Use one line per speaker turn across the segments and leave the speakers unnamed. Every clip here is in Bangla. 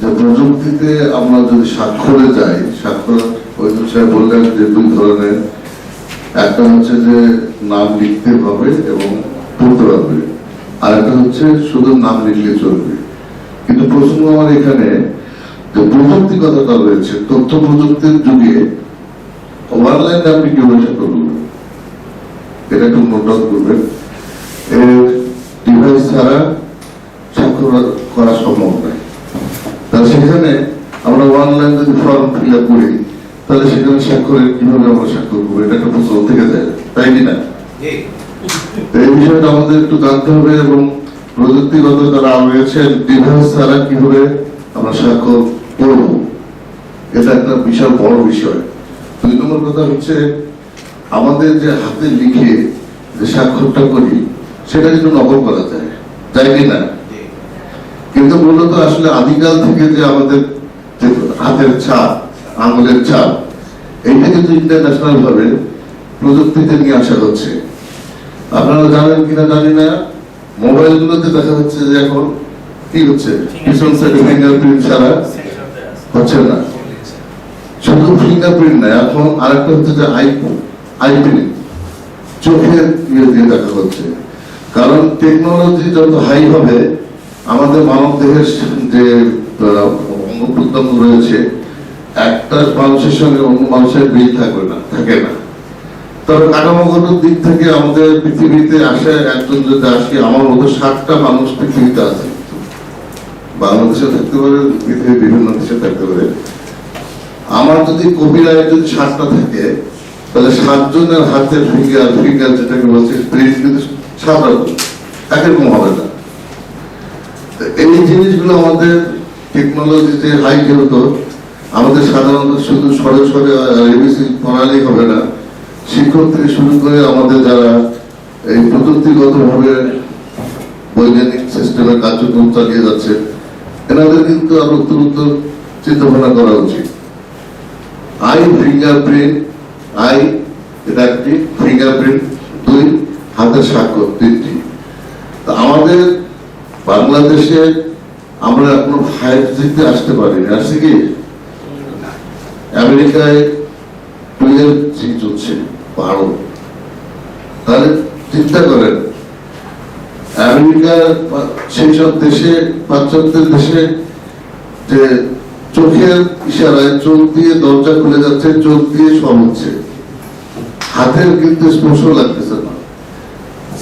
যে প্রযুক্তিতে আমরা যদি স্বাক্ষরে যাই, স্বাক্ষর ওই সাহেব বললেন যে দুই ধরনের। একটা হচ্ছে যে নাম লিখতে হবে এবং পড়তে পারবে আর একটা হচ্ছে শুধু নাম লিখলে চলবে। কিন্তু প্রশ্ন আমার এখানে, যে প্রযুক্তি কথাটা রয়েছে, তথ্য প্রযুক্তির যুগে অনলাইনে আপনি কীভাবে স্বাক্ষর করবেন এটা একটু নোট করবেন। এর ডিভাইস ছাড়া স্বাক্ষর করা সম্ভব সেখানে আমরা অনলাইন যদি ফর্ম ফিল আপ করি তাহলে সেখানে স্বাক্ষরের কীভাবে আমরা স্বাক্ষর করব? এটা একটা প্রশ্ন থেকে যায় তাই কি না এই বিষয়টা আমাদের একটু জানতে হবে এবং প্রযুক্তিগত যারা রয়েছে ডিভাইস ছাড়া কীভাবে আমরা স্বাক্ষর করব? এটা একটা বিশাল বড় বিষয়। দুই নম্বর কথা হচ্ছে আমাদের যে হাতে লিখে যে স্বাক্ষরটা করি সেটা কিন্তু নকল করা যায়। যায় কি না কিন্তু মূলত আসলে আদিকাল থেকে যে আমাদের যে হাতের ছাপ, আঙুলের ছাপ এইটা কিন্তু ইন্টারন্যাশনাল ভাবে প্রযুক্তিতে নিয়ে আসা হচ্ছে। আপনারা জানেন কিনা জানি না মোবাইল গুলোতে দেখা যাচ্ছে যে এখন কি হচ্ছে? ছাড়া হচ্ছে না। শুধু ফিঙ্গারপ্রিন্ট না, এখন আরেকটা হচ্ছে যে আই আইপ্রিন্ট চোখের ইয়ে দিয়ে দেখা হচ্ছে। কারণ টেকনোলজি যত হাই হবে আমাদের মানব দেহের যে অঙ্গ প্রত্যঙ্গ রয়েছে, একটা মানুষের সঙ্গে অন্য মানুষের মিল থাকবে না, থাকে না। তবে কাঠামোগত দিক থেকে আমাদের পৃথিবীতে আসে একজন যদি আসি, আমার মতো ষাটটা মানুষ পৃথিবীতে আছে। বাংলাদেশে থাকতে পারে, পৃথিবীর বিভিন্ন দেশে থাকতে পারে। আমার যদি কবিরায় যদি সাতটা থাকে, তাহলে সাতজনের হাতের ফিঙ্গার ফিঙ্গার যেটাকে বলছে প্রিন্ট কিন্তু সাত রকম একরকম হবে না। এই জিনিসগুলো আমাদের টেকনোলজিতে হাই যেহেতু আমাদের সাধারণত শুধু সরে সরে এবিসি পড়ালেই হবে না, শিক্ষক থেকে শুরু করে আমাদের যারা এই প্রযুক্তিগতভাবে বৈজ্ঞানিক সিস্টেমের কার্যক্রম চালিয়ে যাচ্ছে, এনাদের কিন্তু আরও উত্তর উত্তর চিন্তা ভাবনা করা উচিত। আই ফিঙ্গারপ্রিন্ট আই এটা একটি ফিঙ্গারপ্রিন্ট দুই, হাতের স্বাক্ষর, তিনটি। আমাদের বাংলাদেশে আমরা এখনও ফাইভ জিতে আসতে পারিনি। আসছে কি? আমেরিকায় টুয়েলভ জি চলছে, বারো। তাহলে চিন্তা করেন আমেরিকার সেই সব দেশে পাশ্চাত্যের দেশে যে চোখের ইশারায় চোখ দিয়ে দরজা খুলে যাচ্ছে, চোখ দিয়ে সব হচ্ছে। হাতের কিন্তু স্পর্শ লাগতেছে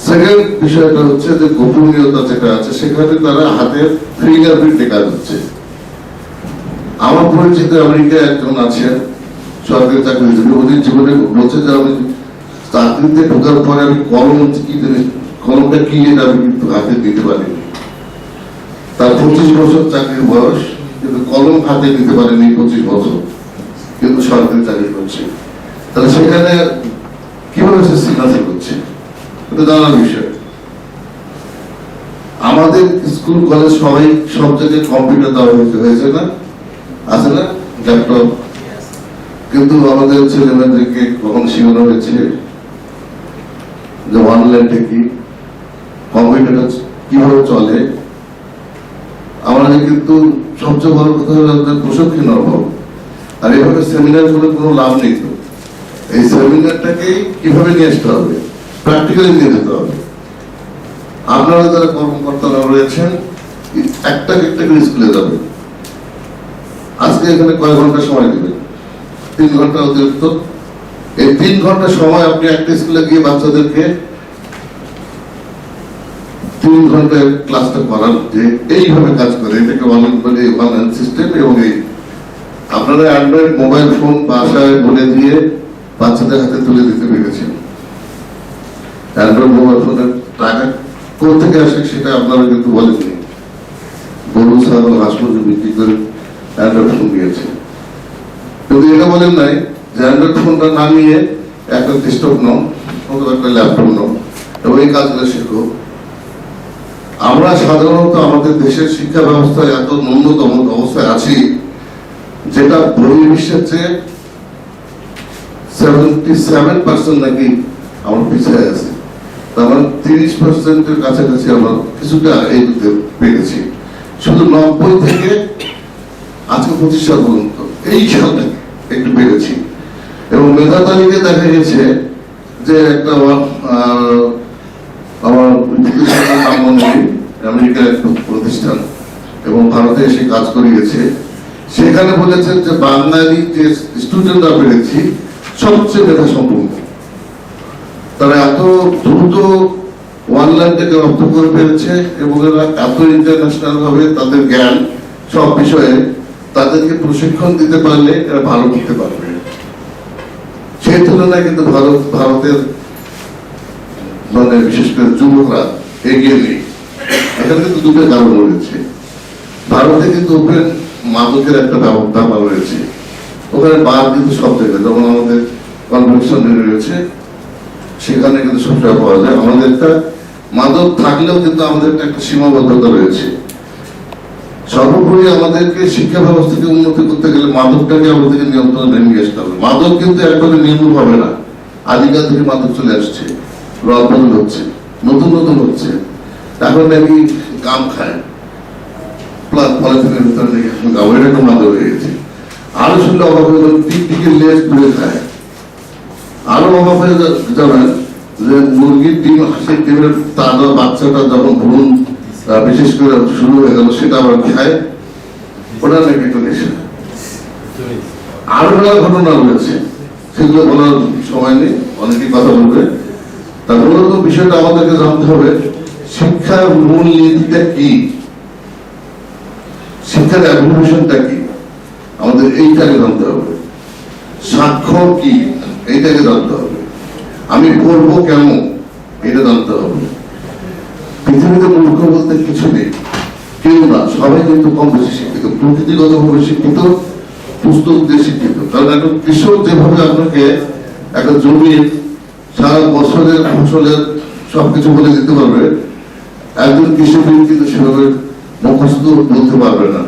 সেকেন্ড বিষয়টা হচ্ছে যে গোপনীয়তা যেটা আছে, সেখানে তারা হাতের ফিঙ্গারপ্রিন্ট কাজ হচ্ছে আমার পরিচিত আমেরিকায় একজন আছেন, সরকারি চাকরিজীবী উনি জীবনে বলছে যে আমি চাকরিতে ঢোকার পরে আমি কলম কি কলমটা কি এটা আমি কিন্তু হাতে দিতে পারিনি। তার পঁচিশ বছর চাকরির বয়স, কিন্তু কলম হাতে দিতে পারেনি পঁচিশ বছর, কিন্তু সরকারি চাকরি করছে। তাহলে সেখানে কীভাবে সে সিগনেচার করছে। আমাদের স্কুল, কলেজ সবাই সব জায়গায় কম্পিউটার দেওয়া হয়েছে হয়েছে না? আছে না? ল্যাপটপ কিন্তু আমাদের ছেলে মেয়েদেরকে কখন শেখানো হয়েছে? যে কীভাবে চলে? আমাদের কিন্তু সবচেয়ে বড় কথা হলো অভাব। আর এভাবে সেমিনার করে কোনো লাভ নেই তো। এই সেমিনারটাকে কীভাবে নিয়ে আসতে হবে? প্র্যাকটিক্যালি নিয়ে যেতে হবে। আপনারা যারা কর্মকর্তারা রয়েছেন, একটা একটা করে স্কুলে যাবেন। আজকে এখানে কয় ঘণ্টা সময় দেবেন তিন ঘণ্টা অতিরিক্ত। এই তিন ঘণ্টা সময় আপনি একটা স্কুলে গিয়ে বাচ্চাদেরকে তিন ঘন্টায় ক্লাসটা করান যে এইভাবে কাজ করে। এটাকে অনলাইন বলে অনলাইন সিস্টেম এবং এই আপনারা অ্যান্ড্রয়েড মোবাইল ফোন বাসায় বলে দিয়ে বাচ্চাদের হাতে তুলে দিতে পেরেছেন। টাকা আসে সেটা আপনারা কিন্তু বলেননি। গরু বিক্রি করে অ্যান্ড্রয়েড ফোন দিয়েছে। কিন্তু এটা বলেন নাই যে অ্যান্ড্রয়েড ফোনটা একটা ডেস্কটপ নাও, অথবা একটা ল্যাপটপ নাও, এবং এই কাজগুলো আমরা সাধারণত আমাদের দেশের শিক্ষা ব্যবস্থায় এত ন্যূনতম অবস্থায় আছি যেটা বহির্বিশ্বের চেয়ে সেভেন্টি সেভেন পার্সেন্ট নাকি আমার পিছিয়ে আছি। মানে তিরিশ পার্সেন্টের কাছাকাছি আমরা কিছুটা এগোতে পেরেছি শুধু নব্বই থেকে পঁচিশ সাল পর্যন্ত এই সালে একটু বেড়েছি এবং মেধা তালিকায় দেখা গেছে যে একটা আমার নেই আমেরিকার একটা প্রতিষ্ঠান এবং ভারতে এসে কাজ করিয়েছে। সেখানে বলেছেন যে বাঙালি যে স্টুডেন্টরা বেড়েছি সবচেয়ে মেধা সম্পূর্ণ তারা এত দ্রুত অনলাইন থেকে রপ্ত করে ফেলছে এবং এরা এত ইন্টারন্যাশনাল ভাবে তাদের জ্ঞান সব বিষয়ে তাদেরকে প্রশিক্ষণ দিতে পারলে এরা ভালো করতে পারবে। সেই তুলনায় কিন্তু ভারত, ভারতের মানে বিশেষ করে যুবকরা এগিয়ে নেই। এখানে কিন্তু দুটো কারণ রয়েছে। ভারতে কিন্তু ওপেন মাদকের একটা ব্যাপ- ব্যাপার রয়েছে। ওখানে বার কিন্তু সব জায়গায়, যেমন আমাদের কনভেনশন রয়েছে। সেখানে কিন্তু সব জায়গায় পাওয়া যায়। আমাদের একটা মাদক থাকলেও কিন্তু আমাদের একটা সীমাবদ্ধতা রয়েছে। সর্বোপরি আমাদেরকে শিক্ষা ব্যবস্থাকে উন্নতি করতে গেলে মাদকটাকে আমাদেরকে নিয়ন্ত্রণে নিয়ে আসতে হবে। মাদক কিন্তু একবারে নির্মূল হবে না। আদিকাল থেকে মাদক চলে আসছে। রদবদল হচ্ছে। নতুন নতুন হচ্ছে। এখন নাকি গাম খায়। প্লাস পলিথিনের ভিতরে গাম। মাদক হয়ে গেছে। আরও শুনলে অভাব হয়ে গেল টিক টিকে লেজ পুড়ে খায়। আরও অভাব হয়ে যাবেন যে মুরগির ডিম হাসির ডিমের তাজা বাচ্চাটা যখন ভ্রমণ বিশেষ করে শুরু হয়ে গেল, সেটা আবার খায় ওটা নাকি একটু নেশা আরও মেলা ঘটনা রয়েছে সেগুলো বলার সময় নেই, অনেকেই কথা বলবে। তা মূলত বিষয়টা আমাদেরকে জানতে হবে, শিক্ষার মূল নীতিটা কি? শিক্ষার অ্যাপ্লিকেশনটা কি? আমাদের এইটাকে জানতে হবে। স্বাক্ষর কি? এইটাকে জানতে হবে আমি করব কেন এটা জানতে হবে। পৃথিবীতে মূর্খ বলতে কিছু নেই। কেউ না, সবাই কিন্তু কম বেশি শিক্ষিত। প্রকৃতিগতভাবে শিক্ষিত পুস্তক দিয়ে শিক্ষিত। কারণ একটা কৃষক যেভাবে আপনাকে একটা জমির সারা বছরের ফসলের সবকিছু বলে দিতে পারবে, একজন কৃষকই কিন্তু সেভাবে মুখস্থ বলতে পারবে না।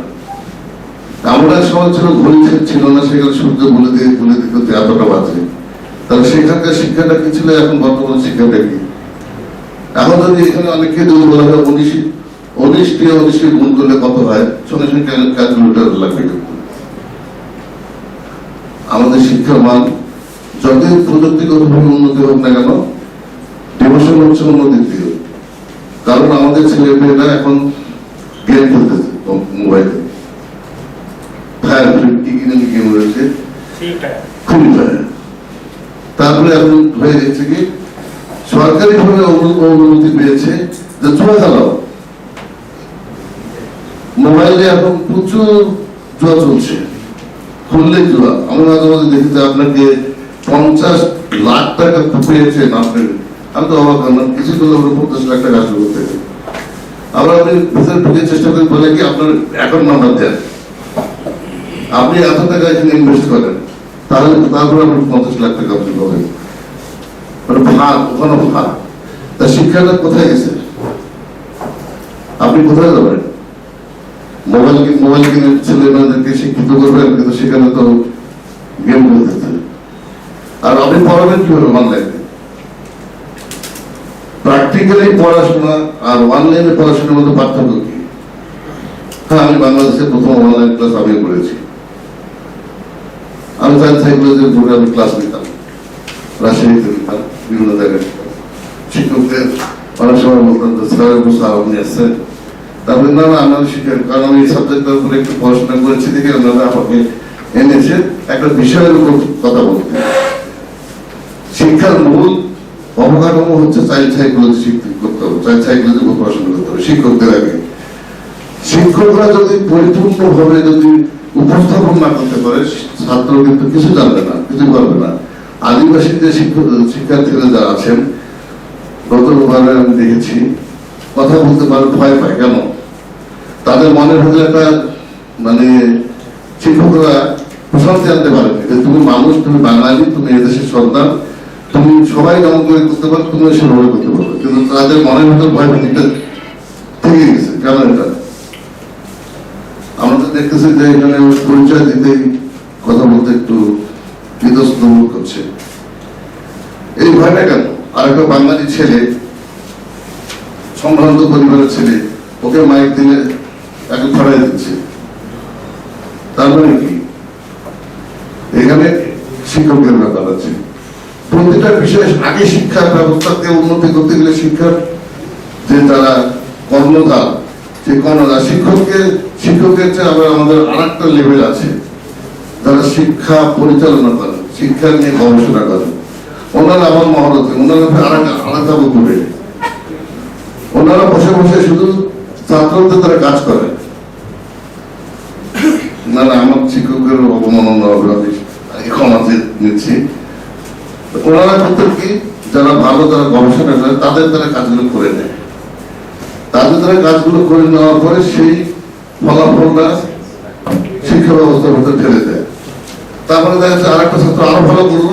আমরা সময় ছিল ঘড়ি ছিল না, সেখানে সূর্য বলে দিয়ে বলে দিত এতটা বাজে। তাহলে সেখানকার শিক্ষাটা কি ছিল? এখন বর্তমান শিক্ষাটা কি? এখন যদি এখানে অনেককে যদি বলা হয় গুণ করলে কত হয়? লাগবে আমাদের শিক্ষার মান যতই প্রযুক্তিগতভাবে উন্নতি হোক না কেন ডিভোশন হচ্ছে উন্নতির দিকে। কারণ আমাদের ছেলে মেয়েরা এখন গেম খেলতেছে মোবাইলে। ফায়ার কি কি গেম রয়েছে? তারপরে এখন হয়ে গেছে কি? সরকারি ভাবে অনুমতি পেয়েছে যে জুয়া খেলাও মোবাইলে এখন প্রচুর জুয়া চলছে। খুললে জুয়া আমি মাঝে মাঝে দেখি যে আপনাকে পঞ্চাশ লাখ টাকা পেয়েছেন আপনি আমি তো অবাক হলাম কিছু করলে আমরা পঞ্চাশ লাখ টাকা আসবে করতে আবার আপনি ভিতরে ঢুকে চেষ্টা করেন বলে কি আপনার অ্যাকাউন্ট নাম্বার দেন। আপনি এত টাকা এখানে ইনভেস্ট করেন। তাহলে তারপরে আপনি পঞ্চাশ লাখ টাকা আপনি পাবেন। মানে ভাগ ওখানে ভাগ তা শিক্ষাটা কোথায় গেছে? আপনি কোথায় যাবেন? মোবাইল মোবাইল কিনে ছেলে মেয়েদেরকে শিক্ষিত করবেন, কিন্তু সেখানে তো গেম খেলতেছে আর আপনি পড়াবেন কীভাবে অনলাইনে প্র্যাকটিক্যালি পড়াশোনা আর অনলাইনে পড়াশোনার মধ্যে পার্থক্য কি? হ্যাঁ আমি বাংলাদেশের প্রথম অনলাইন ক্লাস আমিও করেছি। আমি সায়েন্স সাইকোলজির বোর্ডে আমি ক্লাস নিতাম। রাজশাহীতে নিতাম, বিভিন্ন জায়গায়। শিক্ষকদের অনেক সময় বলতাম যে স্যারের বসে আপনি আসছেন? তারপরে, না না আমার শিক্ষক, কারণ আমি এই সাবজেক্টের উপরে একটু পড়াশোনা করেছি দেখে ওনারা আমাকে এনেছে। একটা বিষয়ের উপর কথা বলতে। শিক্ষার মূল অবকাঠামো হচ্ছে চাইল্ড সাইকোলজি শিখতে করতে হবে চাইল্ড সাইকোলজি পড়াশোনা করতে হবে শিক্ষকদের আগে। শিক্ষকরা যদি পরিপূর্ণভাবে যদি উপস্থাপন না করতে পারে ছাত্র কিন্তু কিছু জানবে না, কিছু পারবে না। আদিবাসী যে শিক্ষার্থীরা যারা আছেন গতবারে আমি দেখেছি, কথা বলতে পারে, ভয় পায়, কেন? তাদের মনের ভিতরে একটা মানে শিক্ষকরা প্রশান্তি আনতে পারে যে তুমি মানুষ, তুমি বাঙালি, তুমি এদেশের সন্তান, তুমি সবাই যেমন করে করতে পারো, তুমি সেভাবে করতে পারবে কিন্তু তাদের মনের ভিতর ভয় ভীতিটা থেকে গেছে, কেন এটা? দেখতেছি যে এখানে পরিচয় দিতে কথা বলতে একটু বিধ্বস্ত বোধ করছে। এই ভয়টা কেন? আর একটা বাঙালি ছেলে, সম্ভ্রান্ত পরিবারের ছেলে, ওকে মাইক দিলে তাকে ফরাই দিচ্ছে। তার মানে কি? এখানে শিক্ষকের ব্যাপার আছে। প্রতিটা বিষয় আগে শিক্ষা ব্যবস্থাকে উন্নতি করতে গেলে শিক্ষার যে তারা কর্মধার যে শিক্ষককে, শিক্ষকের চেয়ে আবার আমাদের আর লেভেল আছে। যারা শিক্ষা পরিচালনা করেন, শিক্ষা নিয়ে গবেষণা করেন। ওনারা আমার মহরতে ওনারা আলাদা আলাদা করে ওনারা বসে বসে শুধু ছাত্রদের তারা কাজ করে। না আমার শিক্ষকের অবমাননা আমি ক্ষমা নিচ্ছি। ওনারা করতেন কি? যারা ভালো, যারা গবেষণা করে, তাদের দ্বারা কাজগুলো করে নেয়। তাদের দ্বারা কাজগুলো করে নেওয়ার পরে সেই ফলাফলটা শিক্ষা ব্যবস্থার মধ্যে ঢেলে দেয়। তারপরে দেখা যাচ্ছে আরেকটা ছাত্র আরও ভালো করল,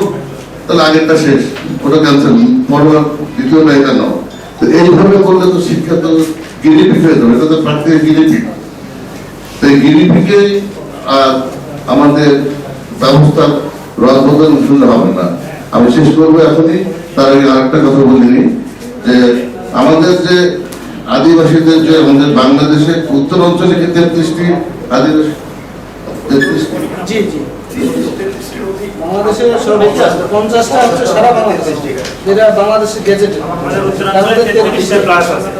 তাহলে আগেরটা শেষ। ওটা ক্যান্সেল পরবার দ্বিতীয় এটা নাও। তো এইভাবে করলে তো শিক্ষা তো গিরিপিক হয়ে যাবে। এটা তো প্রাকৃতিক গিরিপিক তো এই গিরিপিকে আর আমাদের ব্যবস্থার রদবদল শুনলে হবে না। আমি শেষ করব এখনই। তার আগে আরেকটা কথা বলিনি যে আমাদের যে আদিবাসীদের যে আমাদের বাংলাদেশে উত্তর অঞ্চলে কি তেত্রিশটি আদিবাসী? তেত্রিশটি?
জি জি। বাংলাদেশে সবই পঞ্চাশটা হচ্ছে সারা বাংলাদেশে যেটা বাংলাদেশের গেজেট
আমাদের উত্তরাঞ্চলে তেত্রিশটা প্লাস আছে।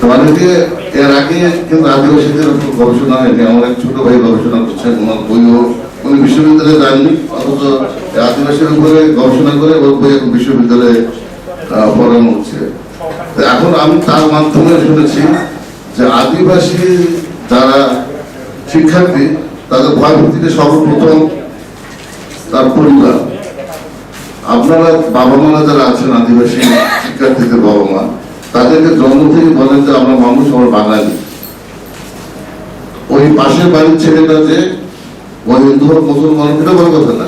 তোমাদেরকে এর আগে কিন্তু আদিবাসীদের উপর গবেষণা হয়নি? আমার এক ছোট ভাই গবেষণা করছেন ওনার বইও উনি বিশ্ববিদ্যালয়ে যাননি অথচ এই আদিবাসীর উপরে গবেষণা করে ওর বই এখন বিশ্ববিদ্যালয়ে আহ, পড়ানো হচ্ছে। এখন আমি তার মাধ্যমে শুনেছি যে আদিবাসী যারা শিক্ষার্থী, তাদের ভয় ভক্তিতে সর্বপ্রথম তার পরিবার। আপনারা বাবা মারা যারা আছেন, আদিবাসী শিক্ষার্থীদের বাবা মা তাদেরকে জন্ম থেকে বলেন যে আমরা মানুষ, আমরা বাঙালি। ওই পাশের বাড়ির ছেলেটা যে ও হিন্দু হোক মুসলমান, এটা বড় কথা না।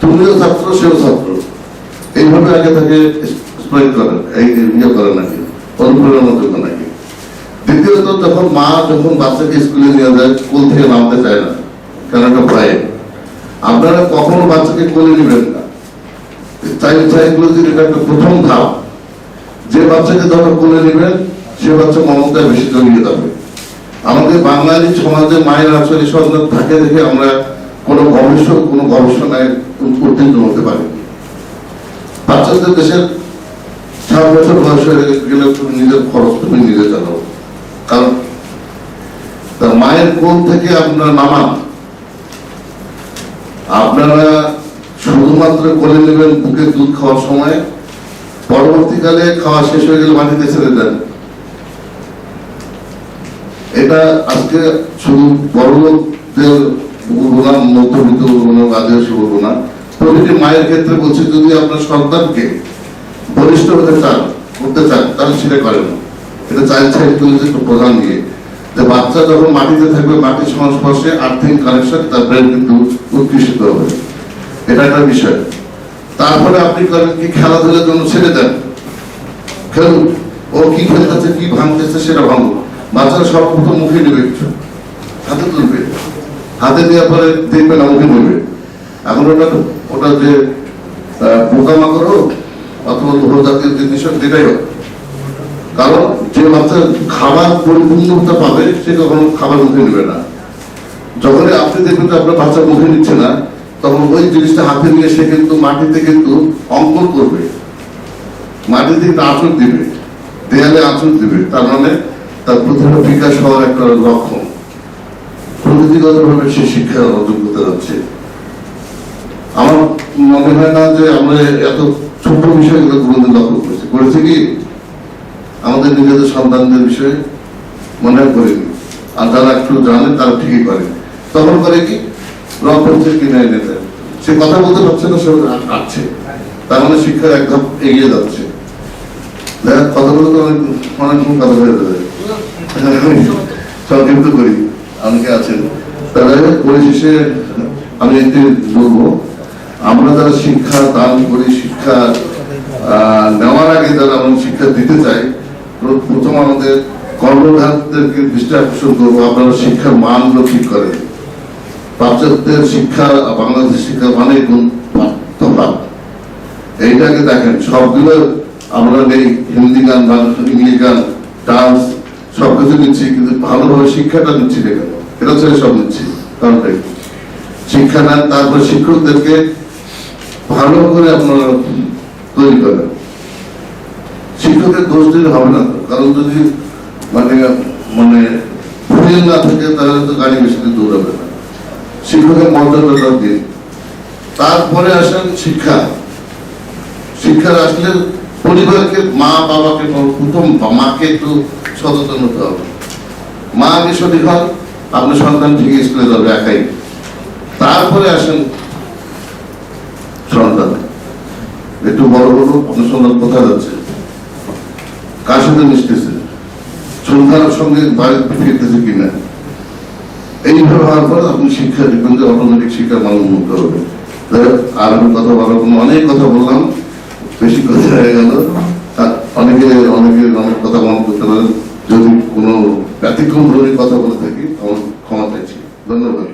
তুমিও ছাত্র, সেও ছাত্র। এইভাবে আগে তাকে স্প্রেড করেন, এই ইয়ে করেন নাকি অনুপ্রেরণা দেবেন নাকি। দ্বিতীয়ত যখন মা যখন বাচ্চাকে স্কুলে নিয়ে যায় কোল থেকে নামতে চায় না, কেন একটা ভয়ে। আপনারা কখনো বাচ্চাকে কোলে নেবেন না। এটা একটা প্রথম ধাপ, যে বাচ্চাকে কোলে নেবেন, সে বাচ্চা মমতায় বেশি জড়িয়ে যাবে আমাদের বাঙালি সমাজে মায়ের আচরণ সন্তান থাকে দেখে আমরা কোনো গবেষক কোনো গবেষণায় উত্তীর্ণ হতে পারি বাচ্চাদের দেশের সাত বছর বয়স হয়ে গেলে তুমি নিজের খরচ তুমি নিজে চালাও। কারণ মায়ের কোল থেকে আপনার নামান। আপনারা শুধুমাত্র কোলে নেবেন বুকে দুধ খাওয়ার সময়, পরবর্তীকালে খাওয়া শেষ হয়ে গেলে মাটিতে ছেড়ে দেন। এটা আজকে শুধু বড় লোকদের বলব না মধ্যবিত্ত বলব না আদিবাসী বলব প্রতিটি মায়ের ক্ষেত্রে বলছে, যদি আপনার সন্তানকে বলিষ্ঠ হতে চান, করতে চান, তাহলে সেটা করেন। এটা চাইল্ড সাইকোলজির প্রধান দিয়ে। যে বাচ্চা যখন মাটিতে থাকবে, মাটির সংস্পর্শে আর্থিক কানেকশন তার ব্রেন কিন্তু উৎকৃষ্ট হবে। এটা একটা বিষয়। তারপরে আপনি করেন কি খেলাধুলার জন্য ছেড়ে দেন। খেলুন ও কি খেলতেছে, কি ভাঙতেছে সেটা ভাঙুন বাচ্চারা সর্বপ্রথম মুখে নেবে কিছু। হাতে তুলবে। হাতে দেওয়ার পরে দেখবে না, মুখে নেবে। এখন ওটা ওটা যে পোকামাকড় অথবা জিনিস হোক। কারণ যে বাচ্চা খাবার পরিপূর্ণতা পাবে সে কখনো খাবার মুখে নেবে না। যখনই আপনি দেখবেন আপনার বাচ্চা মুখে নিচ্ছে না, তখন ওই জিনিসটা হাতে নিয়ে সে কিন্তু মাটিতে কিন্তু অঙ্কন করবে। মাটিতে কিন্তু আঁচড় দিবে, দেয়ালে আঁচড় দিবে। তার মানে তার প্রতিভা বিকাশ হওয়ার একটা লক্ষণ। প্রকৃতিগত ভাবে সে শিক্ষা অর্জন করতে যাচ্ছে আমার মনে হয় না যে আমরা এত ছোট বিষয়গুলো কোনোদিন লক্ষ্য করেছি। করেছি কি? আমাদের নিজেদের সন্তানদের বিষয়ে মনে করিনি আর যারা একটু জানে, তারা ঠিকই করে। তখন করে কি? সে কথা বলতে পারছে না, সে আসছে তার মানে শিক্ষা একদম এগিয়ে যাচ্ছে। দেখ কথা বলতে অনেক অনেক কথা হয়ে যাবে সংক্ষিপ্ত করি অনেকে আছেন। তাহলে পরিশেষে আমি একটি বলব আমরা যারা শিক্ষা, দান করি, শিক্ষা নেওয়ার আগে যারা আমরা শিক্ষা দিতে চাই প্রথম আমাদের কর্মধারদেরকে দৃষ্টি আকর্ষণ করব, আপনারা শিক্ষার মানগুলো ঠিক করেন। পাশ্চাত্যের শিক্ষা বাংলাদেশের শিক্ষা মানে এইটাকে দেখেন, সবগুলো আমরা নেই, হিন্দি গান ইংলিশ গান, ডান্স, সবকিছু নিচ্ছি, কিন্তু ভালোভাবে শিক্ষাটা নিচ্ছি এটা ছেড়ে সব নিচ্ছি, কারণ শিক্ষা নেন, তারপর শিক্ষকদেরকে ভালো করে আপনারা তৈরি করেন। শিক্ষকের দোষ দিলে হবে না কারণ যদি মানে মানে ফিল না থাকে, তাহলে তো গাড়ি বেশি দৌড়াবে না। শিক্ষকের মর্যাদাটা দিন তারপরে আসেন শিক্ষা। শিক্ষার আসলে পরিবারকে, মা বাবাকে প্রথম মাকে একটু সচেতন হতে হবে। মা আগে সঠিক হন, আপনার সন্তান ঠিক স্কুলে যাবে, একাই। তারপরে আসেন সন্তান একটু বড় বড় আপনার সন্তান কোথায় যাচ্ছে কার সাথে মিশতেছে? সন্তানের সঙ্গে বাড়িতে ফিরতেছে কিনা? এইভাবে হওয়ার পর আপনি শিক্ষা দেখবেন যে অটোমেটিক শিক্ষা মানুষ মুক্ত হবে। আর আমি কথা বলার কোনো অনেক কথা বললাম, বেশি কথা হয়ে গেল। অনেকে অনেকে অনেক কথা মনে করতে পারেন। যদি কোনো ব্যতিক্রম ধরে কথা বলে থাকি, আমার ক্ষমা চাইছি। ধন্যবাদ।